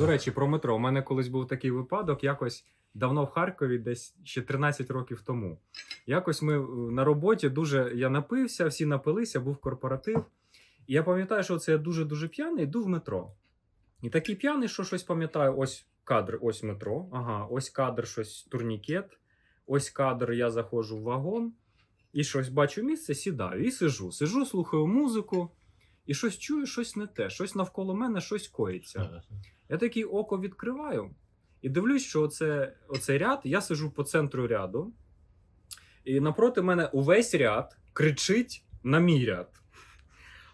до речі, про метро. У мене колись був такий випадок, якось давно в Харкові, десь ще 13 років тому. Якось ми е, на роботі дуже я напився, всі напилися, був корпоратив. І я пам'ятаю, що це я дуже-дуже п'яний, йду в метро. І такий п'яний, що щось пам'ятаю, ось кадр, ось метро. Ага, ось кадр, щось турнікет. Ось кадр, я заходжу в вагон. І щось бачу місце, сідаю і сижу. Сижу, слухаю музику, і щось чую, щось не те, щось навколо мене, щось коїться. Я такий око відкриваю і дивлюсь, що оце, оцей ряд, я сижу по центру ряду, і напроти мене увесь ряд кричить на мій ряд.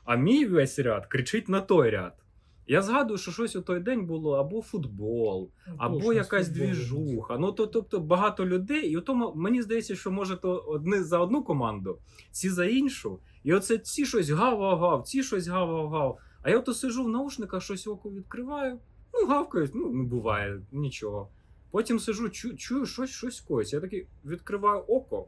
А мій весь ряд кричить на той ряд. Я згадую, що щось у той день було або футбол, або Точно, якась з футболом. двіжуха. Ну то, тобто багато людей, і у тому мені здається, що може то одні за одну команду, ці за іншу. І оце ці щось гав-гав-гав, ці щось гав-гав-гав. А я ото сижу в наушниках, щось око відкриваю. Ну, гавкають, ну, ну буває, нічого. Потім сижу, чую, чую щось, щось коїться. Я такий відкриваю око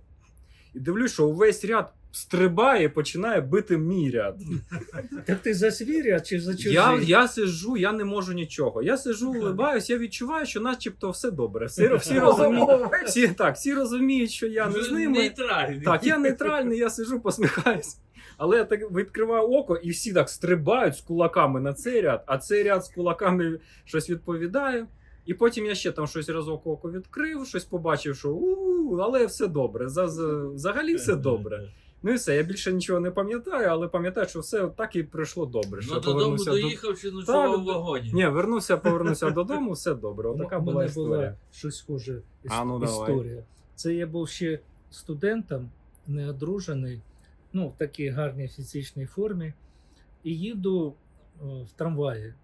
і дивлюсь, що увесь ряд стрибає і починає бити мій ряд. Так ти за свій ряд чи за чужий? Я, я сижу, я не можу нічого. Я сижу, улибаюсь, я відчуваю, що начебто все добре. Всі, всі, розуміють, всі, так, всі розуміють, що я не з ними. Нейтральний. Так, я нейтральний, я сижу, посміхаюсь. Але я так відкриваю око, і всі так стрибають з кулаками на цей ряд, а цей ряд з кулаками щось відповідає. І потім я ще там щось разок око відкрив, щось побачив, що у, але все добре. За, за, взагалі все добре. Ну і все, я більше нічого не пам'ятаю, але пам'ятаю, що все так і пройшло добре. Що Ну додому повернувся до- доїхав чи ночував Так, у вагоні. Ні, вернувся, повернувся додому, все добре. Отака У була мене історія. була щось схоже іс- А, ну, давай. історія. Це я був ще студентом, неодружений, ну, в такій гарній фізичній формі, і їду е, в трамваї.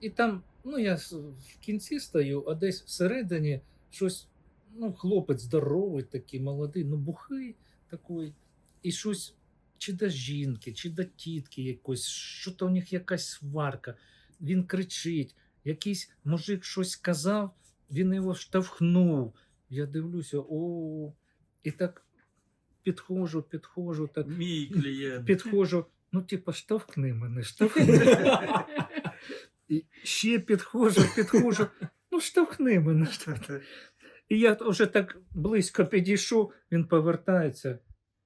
І там, ну, я в кінці стою, а десь всередині щось, ну, хлопець здоровий, такий молодий, ну, бухий такий, і щось. Чи до жінки, чи до тітки якось, що то у них якась сварка. Він кричить, якийсь мужик щось сказав, він його штовхнув. Я дивлюся, о, і так підходжу, підходжу, так Мій клієнт. підходжу. Ну, типа, штовхни мене, штовхни. І ще підходжу, підходжу. Ну, штовхни мене. штовхни. І я вже так близько підійшов, він повертається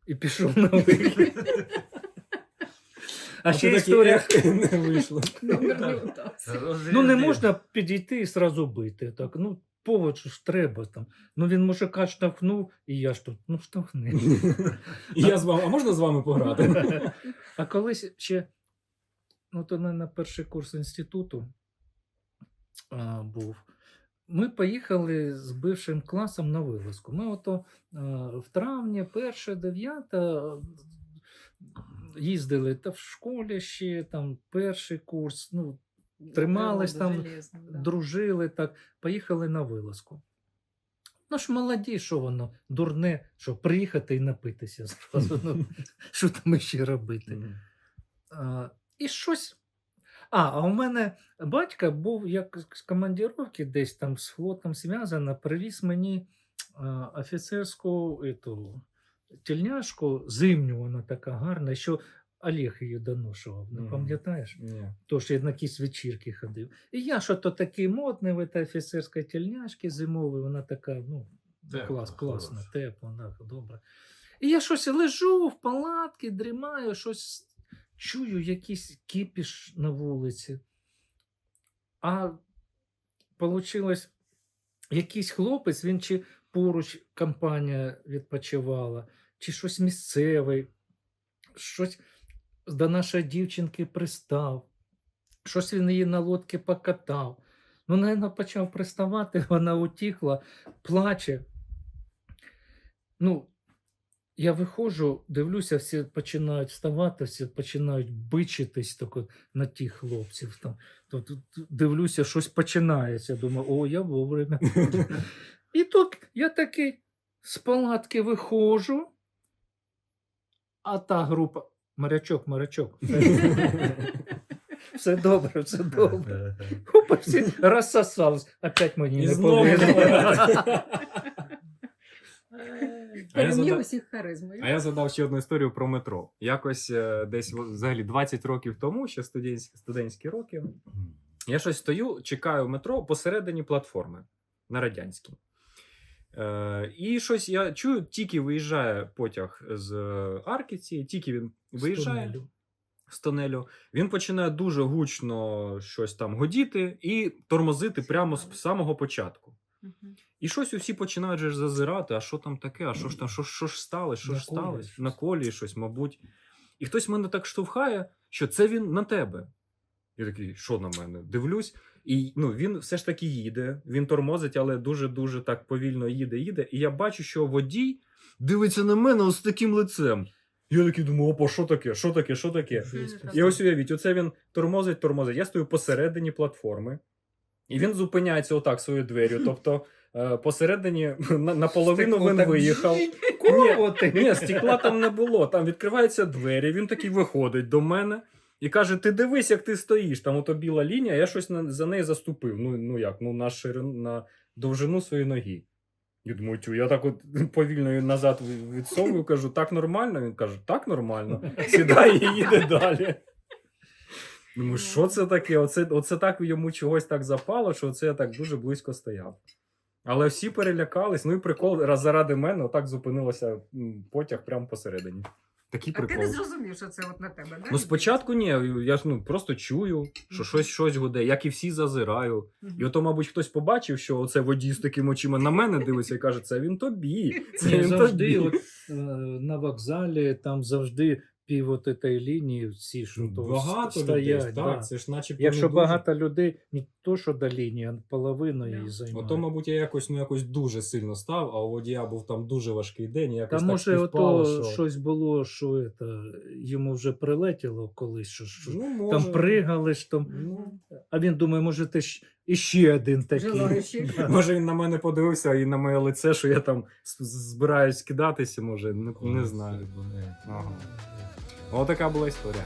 і пішов на вихід. А ще історія. не вийшло. Номер. Ну не можна підійти і зразу бити. Так, ну повод ж треба там. Ну він мужика штовхнув, і я ж тут, ну штовхни. І я з вами, а можна з вами пограти? А колись ще, ну то на перший курс інституту а, був. Ми поїхали з бившим класом на вилазку. Ми ото а, в травні, перше, дев'яте, їздили та в школі ще, там перший курс, ну, тримались там, Железно, да. дружили так, поїхали на вилазку. Ну ж молоді, що воно, дурне, що приїхати і напитися зразу. Ну, що там ще робити? А, і щось. А, а у мене батько був як з командировки, десь там з флотом зв'язано, привіз мені а, офіцерську ету, тільняшку, зимню, вона така гарна, що Олег її доношував, не Мгм. пам'ятаєш? Ні. Тож я на якісь вечірки ходив. І я що то такий модний в этой офіцерській тільняшці зимовій, вона така, ну, Тепла, клас, класна, тепла, да, добре. І я щось лежу в палатці, дрімаю, щось чую, якийсь кипіш на вулиці. А вийшло, якийсь хлопець, він чи поруч компанія відпочивала, чи щось місцеве, щось до нашої дівчинки пристав, щось він її на лодці покатав. Ну, напевно, почав приставати, вона утікла, плаче. Ну, я виходжу, дивлюся, всі починають вставати, всі починають бичитись тако на тих хлопців. Там. То, тут дивлюся, щось починається. Думаю, о, я вовремя. І тут я такий з палатки виходжу, а та група. Морячок, морячок. Все добре, все добре. Хопа, всі розсосались. Опять мені не знову. А я Переміг зада- усіх харизмою. А я задав ще одну історію про метро. Якось е, десь взагалі 20 років тому, ще студентські, студентські роки. Я щось стою, чекаю метро посередині платформи на радянській. Е, і щось я чую, тільки виїжджає потяг з арки цієї, тільки він виїжджає Тунелю. з тунелю, він починає дуже гучно щось там годіти і тормозити прямо з самого початку. Мгм. І щось усі починають же зазирати, а що там таке, а що ж там, що, ж- що ж сталося, що На ж колії сталося? щось. На колії щось, мабуть. І хтось мене так штовхає, що це він на тебе. Я такий, що на мене? Дивлюсь, і ну, він все ж таки їде, він тормозить, але дуже-дуже так повільно їде, їде. І я бачу, що водій дивиться на мене ось таким лицем. Я такий думаю, опа, що таке? Що таке? Що таке? І ось уявіть, оце він тормозить, тормозить. Я стою посередині платформи, і він зупиняється отак своєю дверю. Тобто е, посередині наполовину він виїхав. Ти? Ні, стекла там не було. Там відкриваються двері, він такий виходить до мене і каже: Ти дивись, як ти стоїш. Там ото біла лінія, я щось на, за неї заступив. Ну, ну як, ну на ширину, на довжину своєї ноги. Я думаю, я так от повільно назад від- відсовую, кажу, так нормально. Він каже, так нормально. Сідає і їде далі. Думаю, що це таке? Оце, оце так йому чогось так запало, що оце я так дуже близько стояв. Але всі перелякались. Ну і прикол, раз заради мене, отак зупинилося потяг прямо посередині. Такий А ти не зрозумів, що це от на тебе, да? Ну, спочатку ні, я ж ну просто чую, що Мгм. щось щось гуде, як і всі зазираю. Мгм. І ото, мабуть, хтось побачив, що оце водій з такими очима на мене дивиться і каже, це він тобі. Це Ні, він завжди тобі. от, е, на вокзалі там завжди пів от цієї лінії всі, що то Багато стоять. людей, да. це ж начебто Якщо не дуже. багато людей, не то, що до лінії, а половину її займає. Ото, мабуть, я якось, ну, якось дуже сильно став, а у водія був там дуже важкий день, і якось Та так може, співпало, ото що... щось було, що это, йому вже прилетіло колись, що, що Ну, може. там пригали ж там. Ну, А він думає, може, ти ж іще один такий. Да. Може, він на мене подивився і на моє лице, що я там збираюсь кидатися, може, не, не знаю. Ага. Отака була історія.